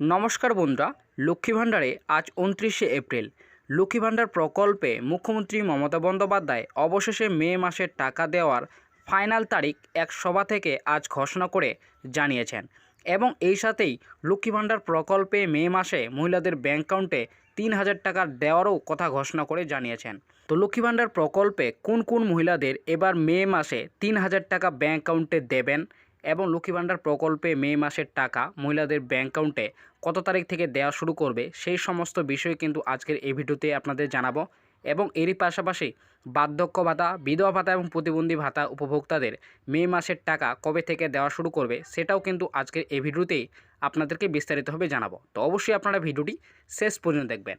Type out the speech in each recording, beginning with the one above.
নমস্কার বন্ধুরা, লক্ষ্মী ভাণ্ডারে আজ উনত্রিশে এপ্রিল। লক্ষ্মী ভাণ্ডার প্রকল্পে মুখ্যমন্ত্রী মমতা বন্দ্যোপাধ্যায় অবশেষে মে মাসের টাকা দেওয়ার ফাইনাল তারিখ এক সভা থেকে আজ ঘোষণা করে জানিয়েছেন এবং এই সাথেই লক্ষ্মী ভাণ্ডার প্রকল্পে মে মাসে মহিলাদের ব্যাংক অ্যাকাউন্টে তিন হাজার টাকা দেওয়ারও কথা ঘোষণা করে জানিয়েছেন। তো লক্ষ্মী ভাণ্ডার প্রকল্পে কোন কোন মহিলাদের এবার মে মাসে তিন হাজার টাকা ব্যাঙ্ক অ্যাকাউন্টে দেবেন এবং লক্ষ্মী ভাণ্ডার প্রকল্পে মে মাসের টাকা মহিলাদের ব্যাংক অ্যাকাউন্টে কত তারিখ থেকে দেওয়া শুরু করবে, সেই সমস্ত বিষয় কিন্তু আজকের এই ভিডিওতে আপনাদের জানাব। এবং এরই পাশাপাশি বার্ধক্য ভাতা, বিধবা ভাতা এবং প্রতিবন্ধী ভাতা উপভোক্তাদের মে মাসের টাকা কবে থেকে দেওয়া শুরু করবে, সেটাও কিন্তু আজকের এই ভিডিওতেই আপনাদেরকে বিস্তারিতভাবে জানাব। তো অবশ্যই আপনারা ভিডিওটি শেষ পর্যন্ত দেখবেন।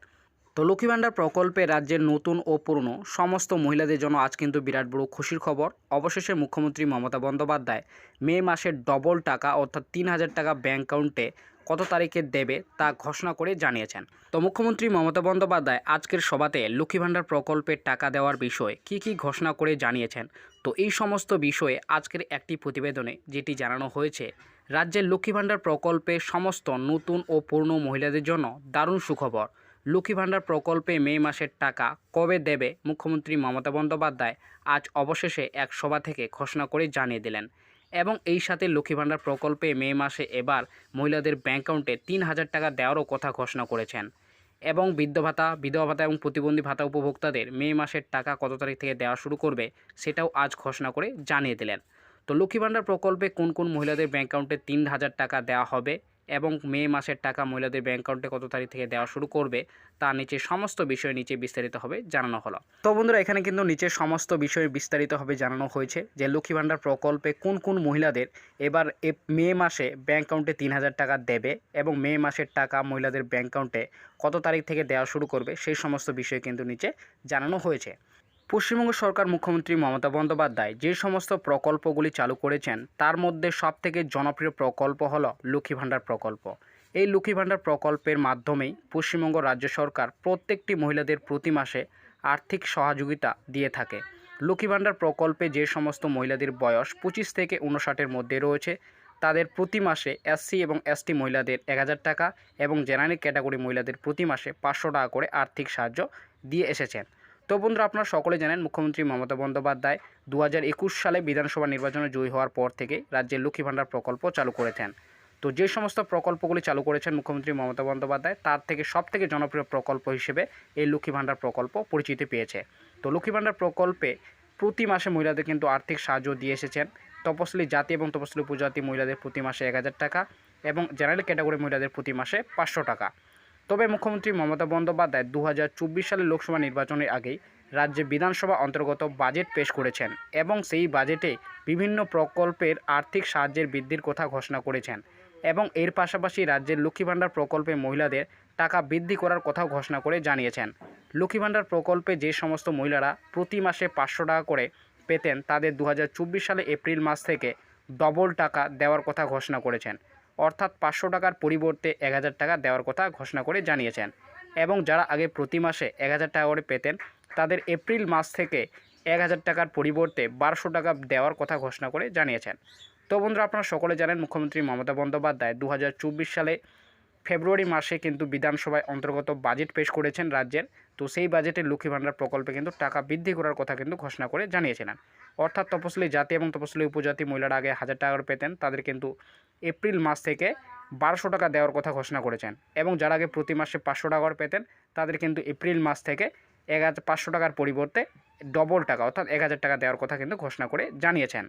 তো লক্ষ্মী ভাণ্ডার প্রকল্পে রাজ্যের নতুন ও পুরনো সমস্ত মহিলাদের জন্য আজ কিন্তু বিরাট বড় খুশির খবর। অবশেষে মুখ্যমন্ত্রী মমতা বন্দ্যোপাধ্যায় মে মাসের ডবল টাকা অর্থাৎ তিন হাজার টাকা ব্যাঙ্ক অ্যাকাউন্টে কত তারিখে দেবে তা ঘোষণা করে জানিয়েছেন। তো মুখ্যমন্ত্রী মমতা বন্দ্যোপাধ্যায় আজকের সভাতে লক্ষ্মী ভাণ্ডার প্রকল্পের টাকা দেওয়ার বিষয়ে কি কি ঘোষণা করে জানিয়েছেন? তো এই সমস্ত বিষয়ে আজকের একটি প্রতিবেদনে যেটি জানানো হয়েছে, রাজ্যের লক্ষ্মী ভাণ্ডার প্রকল্পে সমস্ত নতুন ও পুরনো মহিলাদের জন্য দারুণ সুখবর। লক্ষ্মী ভাণ্ডার প্রকল্পে মে মাসের টাকা কবে দেবে মুখ্যমন্ত্রী মমতা বন্দ্যোপাধ্যায় আজ অবশেষে এক সভা থেকে ঘোষণা করে জানিয়ে দিলেন। এবং এই সাথে লক্ষ্মী ভাণ্ডার প্রকল্পে মে মাসে এবার মহিলাদের ব্যাংক অ্যাকাউন্টে তিন হাজার টাকা দেওয়ারও কথা ঘোষণা করেছেন। এবং বৃদ্ধ ভাতা, বিধবা ভাতা এবং প্রতিবন্ধী ভাতা উপভোক্তাদের মে মাসের টাকা কত তারিখ থেকে দেওয়া শুরু করবে সেটাও আজ ঘোষণা করে জানিয়ে দিলেন। তো লক্ষ্মী ভাণ্ডার প্রকল্পে কোন কোন মহিলাদের ব্যাংক অ্যাকাউন্টে তিন হাজার টাকা দেওয়া হবে এবং মে মাসের টাকা মহিলাদের ব্যাংক অ্যাকাউন্টে কত তারিখ থেকে দেওয়া শুরু করবে তার নিচে সমস্ত বিষয় নিচে বিস্তারিতভাবে জানানো হলো। তো বন্ধুরা, এখানে কিন্তু নিচে সমস্ত বিষয় বিস্তারিতভাবে জানানো হয়েছে যে লক্ষ্মী ভাণ্ডার প্রকল্পে কোন কোন মহিলাদের এবার মে মাসে ব্যাংক অ্যাকাউন্টে তিন হাজার টাকা দেবে এবং মে মাসের টাকা মহিলাদের ব্যাংক অ্যাকাউন্টে কত তারিখ থেকে দেওয়া শুরু করবে, সেই সমস্ত বিষয় কিন্তু নিচে জানানো হয়েছে। পশ্চিমবঙ্গ সরকার মুখ্যমন্ত্রী মমতা বন্দ্যোপাধ্যায় যে সমস্ত প্রকল্পগুলি চালু করেছেন, তার মধ্যে সবথেকে জনপ্রিয় প্রকল্প হল লক্ষ্মী ভাণ্ডার প্রকল্প। এই লক্ষ্মী ভাণ্ডার প্রকল্পের মাধ্যমেই পশ্চিমবঙ্গ রাজ্য সরকার প্রত্যেকটি মহিলাদের প্রতি মাসে আর্থিক সহযোগিতা দিয়ে থাকে। লক্ষ্মী ভাণ্ডার প্রকল্পে যে সমস্ত মহিলাদের বয়স পঁচিশ থেকে উনষাটের মধ্যে রয়েছে, তাদের প্রতি মাসে এসসি এবং এসটি মহিলাদের এক হাজার টাকা এবং জেনারেল ক্যাটাগরি মহিলাদের প্রতি মাসে পাঁচশো টাকা করে আর্থিক সাহায্য দিয়ে এসেছেন। তো বন্ধুরা আপনারা সকলে জানেন, মুখ্যমন্ত্রী মমতা বন্দ্যোপাধ্যায় দু একুশ সালে বিধানসভা নির্বাচনে জয়ী হওয়ার পর থেকে রাজ্যের লক্ষ্মী ভাণ্ডার প্রকল্প চালু করেছেন। তো যে সমস্ত প্রকল্পগুলি চালু করেছেন মুখ্যমন্ত্রী মমতা বন্দ্যোপাধ্যায়, তার থেকে সবথেকে জনপ্রিয় প্রকল্প হিসেবে এই লক্ষ্মী ভাণ্ডার প্রকল্প পরিচিতি পেয়েছে। তো লক্ষ্মী ভাণ্ডার প্রকল্পে প্রতি মাসে মহিলাদের কিন্তু আর্থিক সাহায্য দিয়ে এসেছেন। তপশিলি জাতি এবং তপশিলি উপজাতি মহিলাদের প্রতি মাসে এক হাজার টাকা এবং জেনারেল ক্যাটাগরি মহিলাদের প্রতি মাসে পাঁচশো টাকা। তবে মুখ্যমন্ত্রী মমতা বন্দ্যোপাধ্যায় দু সালের লোকসভা নির্বাচনের আগেই রাজ্যে বিধানসভা অন্তর্গত বাজেট পেশ করেছেন এবং সেই বাজেটে বিভিন্ন প্রকল্পের আর্থিক সাহায্যের বৃদ্ধির কথা ঘোষণা করেছেন এবং এর পাশাপাশি রাজ্যের লক্ষ্মী ভাণ্ডার প্রকল্পে মহিলাদের টাকা বৃদ্ধি করার কথাও ঘোষণা করে জানিয়েছেন। লক্ষ্মী ভাণ্ডার প্রকল্পে যে সমস্ত মহিলারা প্রতি মাসে পাঁচশো টাকা করে পেতেন তাদের দু হাজার চব্বিশ সালে এপ্রিল মাস থেকে ডবল টাকা দেওয়ার কথা ঘোষণা করেছেন। অর্থাৎ পাঁচশো টাকার পরিবর্তে এক হাজার টাকা দেওয়ার কথা ঘোষণা করে জানিয়েছেন। এবং যারা আগে প্রতি মাসে এক হাজার টাকা করে পেতেন, তাদের এপ্রিল মাস থেকে এক হাজার টাকার পরিবর্তে বারোশো টাকা দেওয়ার কথা ঘোষণা করে জানিয়েছেন। তো বন্ধুরা, আপনারা সকলে জানেন, মুখ্যমন্ত্রী মমতা বন্দ্যোপাধ্যায় দু হাজার চব্বিশ সালে ফেব্রুয়ারি মাসে কিন্তু বিধানসভায় অন্তর্গত বাজেট পেশ করেছেন রাজ্যের। তো সেই বাজেটে লক্ষ্মী ভাণ্ডার প্রকল্পে কিন্তু টাকা বৃদ্ধি করার কথা কিন্তু ঘোষণা করে জানিয়েছিলেন। অর্থাৎ তপশিলি জাতি এবং তপশিলি উপজাতি মহিলারা আগে হাজার টাকা করে পেতেন, তাদের কিন্তু এপ্রিল মাস থেকে বারোশো টাকা দেওয়ার কথা ঘোষণা করেছেন এবং যারা আগে প্রতি মাসে পাঁচশো টাকা করে পেতেন, তাদের কিন্তু এপ্রিল মাস থেকে এক হাজার পাঁচশো টাকার পরিবর্তে ডবল টাকা, অর্থাৎ এক হাজার টাকা দেওয়ার কথা কিন্তু ঘোষণা করে জানিয়েছেন।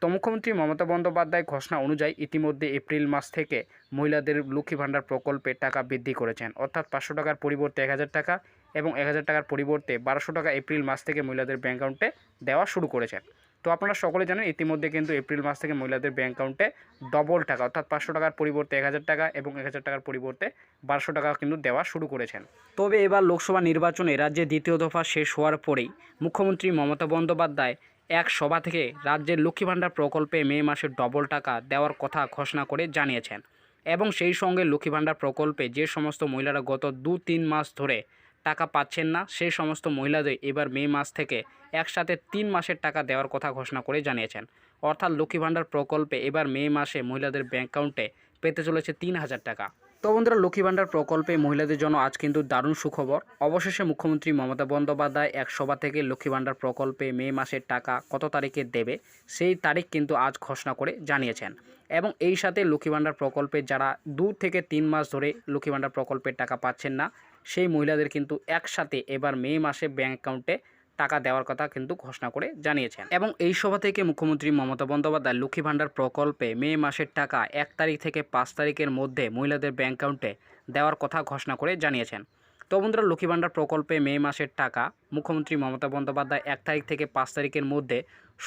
তো মুখ্যমন্ত্রী মমতা বন্দ্যোপাধ্যায় ঘোষণা অনুযায়ী ইতিমধ্যে এপ্রিল মাস থেকে মহিলাদের লক্ষ্মী ভাণ্ডার প্রকল্পে টাকা বৃদ্ধি করেছেন। অর্থাৎ পাঁচশো টাকার পরিবর্তে এক হাজার টাকা এবং এক হাজার টাকার পরিবর্তে বারোশো টাকা এপ্রিল মাস থেকে মহিলাদের ব্যাঙ্ক অ্যাকাউন্টে দেওয়া শুরু করেছেন। তো আপনারা সকলে জানেন, ইতিমধ্যে কিন্তু এপ্রিল মাস থেকে মহিলাদের ব্যাঙ্ক অ্যাকাউন্টে ডবল টাকা, অর্থাৎ পাঁচশো টাকার পরিবর্তে এক হাজার টাকা এবং এক হাজার টাকার পরিবর্তে বারোশো টাকা কিন্তু দেওয়া শুরু করেছেন। তবে এবার লোকসভা নির্বাচনে রাজ্যে দ্বিতীয় দফা শেষ হওয়ার পরেই মুখ্যমন্ত্রী মমতা বন্দ্যোপাধ্যায় এক সভা থেকে রাজ্যের লক্ষ্মী ভাণ্ডার প্রকল্পে মে মাসে ডবল টাকা দেওয়ার কথা ঘোষণা করে জানিয়েছেন। এবং সেই সঙ্গে লক্ষ্মী ভাণ্ডার প্রকল্পে যে সমস্ত মহিলারা গত দু তিন মাস ধরে টাকা পাচ্ছেন না সেই সমস্ত মহিলাদের এবার মে মাস থেকে একসাথে তিন মাসের টাকা দেওয়ার কথা ঘোষণা করে জানিয়েছেন। অর্থাৎ লক্ষ্মী ভাণ্ডার প্রকল্পে এবার মে মাসে মহিলাদের ব্যাঙ্ক অ্যাকাউন্টে পেতে চলেছে তিন হাজার টাকা। তো বন্ধুরা, লক্ষ্মী ভাণ্ডার প্রকল্পে মহিলাদের জন্য আজ কিন্তু দারুণ সুখবর। অবশেষে মুখ্যমন্ত্রী মমতা বন্দ্যোপাধ্যায় এক সভা থেকে লক্ষ্মী ভাণ্ডার প্রকল্পে মে মাসের টাকা কত তারিখে দেবে, সেই তারিখ কিন্তু আজ ঘোষণা করে জানিয়েছেন। এবং এই সাথে লক্ষ্মী ভাণ্ডার প্রকল্পে যারা দু থেকে তিন মাস ধরে লক্ষ্মী ভাণ্ডার প্রকল্পের টাকা পাচ্ছেন না, সেই মহিলাদের কিন্তু একসাথে এবার মে মাসে ব্যাঙ্ক অ্যাকাউন্টে টাকা দেওয়ার কথা কিন্তু ঘোষণা করে জানিয়েছেন। এবং এই সভা থেকে মুখ্যমন্ত্রী মমতা বন্দ্যোপাধ্যায় লক্ষ্মী ভাণ্ডার প্রকল্পে মে মাসের টাকা এক তারিখ থেকে পাঁচ তারিখের মধ্যে মহিলাদের ব্যাঙ্ক অ্যাকাউন্টে দেওয়ার কথা ঘোষণা করে জানিয়েছেন। তো বন্ধুরা, লক্ষ্মী ভাণ্ডার প্রকল্পে মে মাসের টাকা মুখ্যমন্ত্রী মমতা বন্দ্যোপাধ্যায় এক তারিখ থেকে পাঁচ তারিখের মধ্যে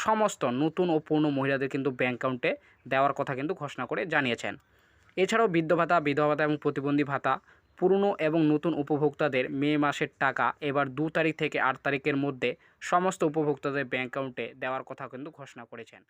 সমস্ত নতুন ও পূর্ণ মহিলাদের কিন্তু ব্যাঙ্ক অ্যাকাউন্টে দেওয়ার কথা কিন্তু ঘোষণা করে জানিয়েছেন। এছাড়াও বৃদ্ধ ভাতা, বিধবা ভাতা এবং প্রতিবন্ধী ভাতা পুরনো এবং নতুন উপভোক্তাদের মে মাসের টাকা এবার দু তারিখ থেকে আট তারিখের মধ্যে সমস্ত উপভোক্তাদের ব্যাঙ্ক অ্যাকাউন্টে দেওয়ার কথা কিন্তু ঘোষণা করেছেন।